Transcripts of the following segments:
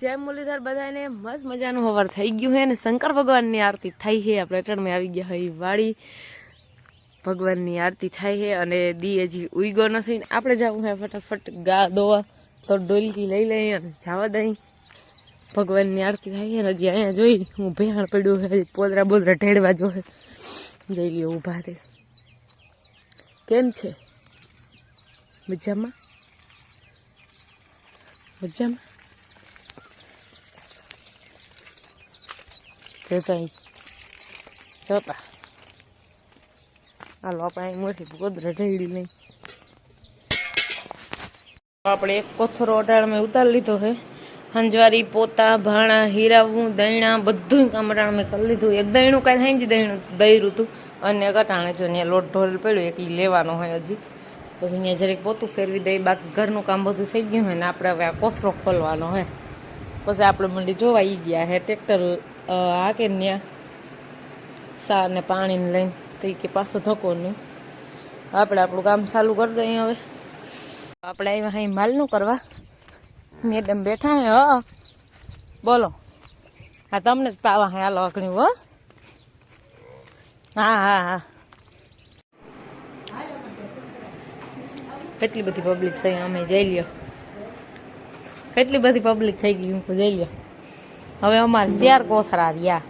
જય મુરલીધર, બધાને મસ્ત મજાનું હવાર થઈ ગયું છે અને શંકર ભગવાનની આરતી થાય છે આપણે અટણમાં આવી ગયા હોય વાળી ભગવાનની આરતી થાય છે અને દી હજી ઉઈગો નથી ને આપણે જવું છે ફટાફટ ગા દોવા. તો ડોલકી લઈ લઈ અને જવા દઈ. ભગવાનની આરતી થાય છે હજી અહીંયા જોઈ હું ભેણ પડ્યું હજી પોદરા બોદરા ઢેડવા જોવે જઈ લ્યો ઊભા રે કેમ છે? મજામાં? મજામાં? જોતા. જોતા હાલો આપણે અહીં કોદરા ઢેડી લઈ આપણે એક કોથરો અટાણમાં ઉતારી લીધો છે. હંજવારી, પોતા, ભાણા, હીરાવું, દૈણા બધું કામ અટાણ મેં કરી લીધું. એક દૈણું કાંઈ હાંજી દૈણું દૈરું હતું. અને એક અટાણે જો અહીંયા લોટ ઢોલ પડ્યો, એક લેવાનો હોય હજી. પછી અહીંયા જરીક પોતું ફેરવી દઈ બાકી ઘરનું કામ બધું થઈ ગયું હોય ને, આપણે હવે આ કોથરો ખોલવાનો હોય. પછી આપણે મંડી જોવા ગયા હે, ટ્રેક્ટર આ કે ન્યા ને પાણીને લઈને તો કે પાછો ધક્કો નહીં આપણે આપણું કામ ચાલુ કરી દઈએ હવે. આપણે આવ્યા અહીં માલનું કરવા. મેડમ બેઠા હે, હ. બોલો. હા, તમને જ પાવા હે હાલો અઘણી હો. હા હા હા. કેટલી બધી પબ્લિક થઈ અમે જઈ લ્યો. કેટલી બધી પબ્લિક થઈ ગઈ હું જઈ લ્યો. હવે અમારે શેર કોથરા રહ્યા.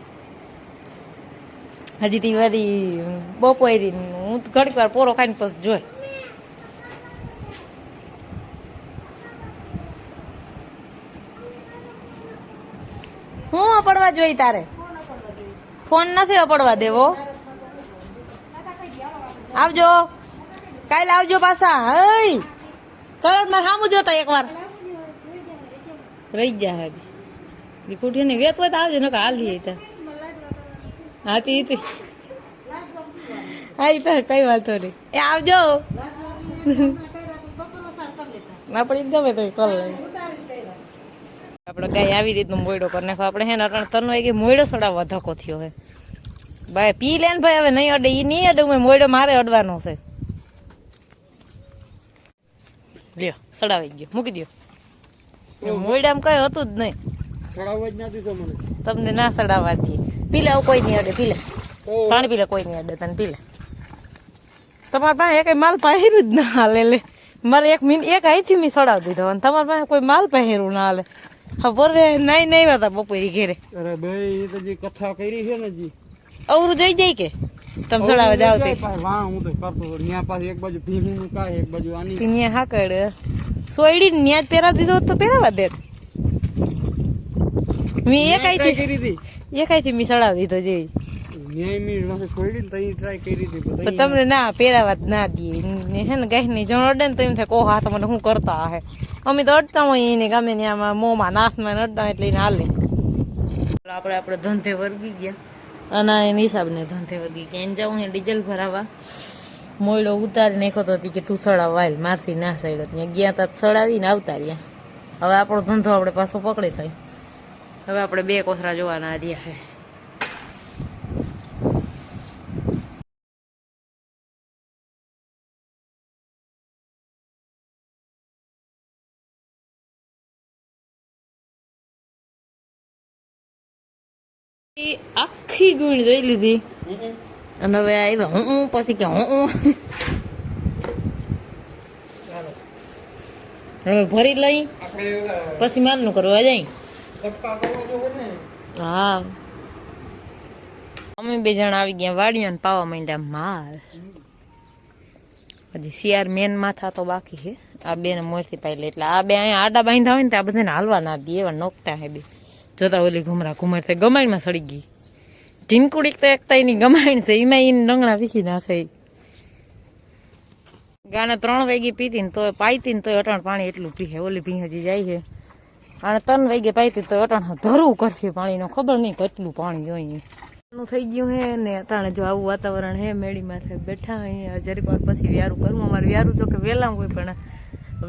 હજી તી વારી બપોરી હું ઘડીક વાર પોરો ખાઈને પછી જોઈ. હું અપડવા જોઈ તારે? ફોન નથી અપડવા દેવો. આવજો. કાલે આવજો પાછા. હઈ. કરણ મારે સામું જોતા એકવાર. રહી જા હજી. ઈ કુઠી ને વેત હોય તો આવજો નકર હાલ દઈએ ત્યાં હા તી તી. હા તો કઈ વાંધો નહીં એ આવજો. આપણે ગમે તો કર આપણે ગાય આવી રીતનું મોયડો કરી નાખો. આપણે હે ને અટાણે તન વાગે મોયડો સડાવવા ધક્કો થયો હે. ભાઈ પી લે ને ભાઈ હવે નહીં અડે ઈ નહીં અડે હું મોયડો મારે અડવાનો છે. લ્યો સડાવી ગયો મૂકી દો મોયડામાં કઈ હતું જ નહીં. તમને ના સડાવવા દઈએ પીલે આવું કોઈ નહીં અડે પીલે. ઓ. પાણી પીલે કોઈ નહીં અડે તને પીલે. તમારા પાસે એક માલ પહેર્યું જ ના હાલે લે. મારે એક મિન એક અહીંથી મેં સડાવી દીધો અને તમારા પાસે કોઈ માલ પહેર્યું ના હાલે. હા બોરે નહીં નહીં હતા બપોરી ઘેરે. અરે ભાઈ એ તો જે કથા કરી છે ને જી. અવરું જઈ જાય કે? તમે સડાવવા જાવ તે. વાહ હું તો કરતો હતો. ત્યાં પાછી એક બાજુ ભીમું નું કાય એક બાજુ આની. ત્યાં હા કડ સોયડી ને ન્યા જ પહેરાવી દીધો હોત તો પહેરાવા દે મેં એક થી અહીંથી કરી હતી. એક અહીંથી મેં સડાવી દીધો જઈ ન્યાય મી પાસે છોડી તઈ ટ્રાય કરી હતી પણ પણ તમને ના. પહેરાવા જ ના દે. ને હે ને ગાયની જણ અડે ને તો એમ થાય કોહા તમને શું કરતા હે? અમે તો અડતા હોય એને ગમે ને આમાં મોંમાં નાથમાં ને અડતા એટલે એને હાલે. આપણે આપણે ધંધે વર્ગી ગયા. અને એના હિસાબને ધંધે વર્ગી ગયા. એને જવું હે ડીઝલ ભરાવા. મોયલો ઉતારી નાખ્યો તો હતી કે તું સડાવ વાલ મારથી ના સડ્યો ત્યાં ગયા તા સડાવીને આવતા રહ્યા. હવે આપણો ધંધો આપણે પાછો પકડી થાય હવે આપણે બે કોથરા જોવાના રહ્યા હે. આખી ગુણ જોઈ લીધી. અને હવે આવ્યા હું હું પછી કે હું ભરી લઈ પછી માલનું કરવા જાય. હા. અમે બે જણા આવી ગયા વાડિયા પાવા માંડ્યા માલ. હજી શિયાર મેન માથા તો બાકી છે. આ બે ને મોરથી પાઈ લે. એટલે આ બે અહીંયા આડા બાંધા હોય ને આ બધાને હાલવા ના દે, એવા નોકતા હે બે. જોતા ઓલી ઘુમરા ઘુમર તે ગમાણમાં સડી ગઈ. ઢીંકુડીક તો એકતા એની ગમાણ છે એમાં એને ડંગણા વીખી નાખે. ગાને ત્રણ વાગી પીતી ને તો પાઈતી ને તો અટાણ પાણી એટલું પીએ ઓલી ભી હજી જાય છે. અને ત્રણ વાગે પાઈતી તો અટાણ ધરું કરશે પાણીનો. ખબર નહીં કેટલું પાણી જોઈએ નું થઈ ગયું હે ને અટાણે જો આવું વાતાવરણ હે મેળી માથે બેઠા અહીંયા જરીક વાર પછી વ્યારું કરવું. અમારે વ્યારું જો કે વહેલા હોય, પણ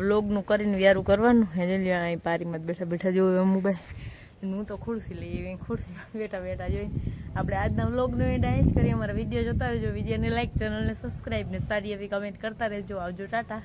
વ્લોગનું કરીને વ્યારું કરવાનું હે. જલ્યા અહીં પારીમાં બેઠા બેઠા જોયું મોબાઈલ હું તો ખુરશી લઈ એવી ખુરશી બેઠા બેઠા જોઈ. આપણે આજના વ્લોગનો એડ એ જ કરીએ. અમારા વીડિયો જોતા રહેજો. વિડીયોને લાઈક ચેનલને સબસ્ક્રાઈબ ને સારી એવી કમેન્ટ કરતા રહેજો. આવજો, ટાટા.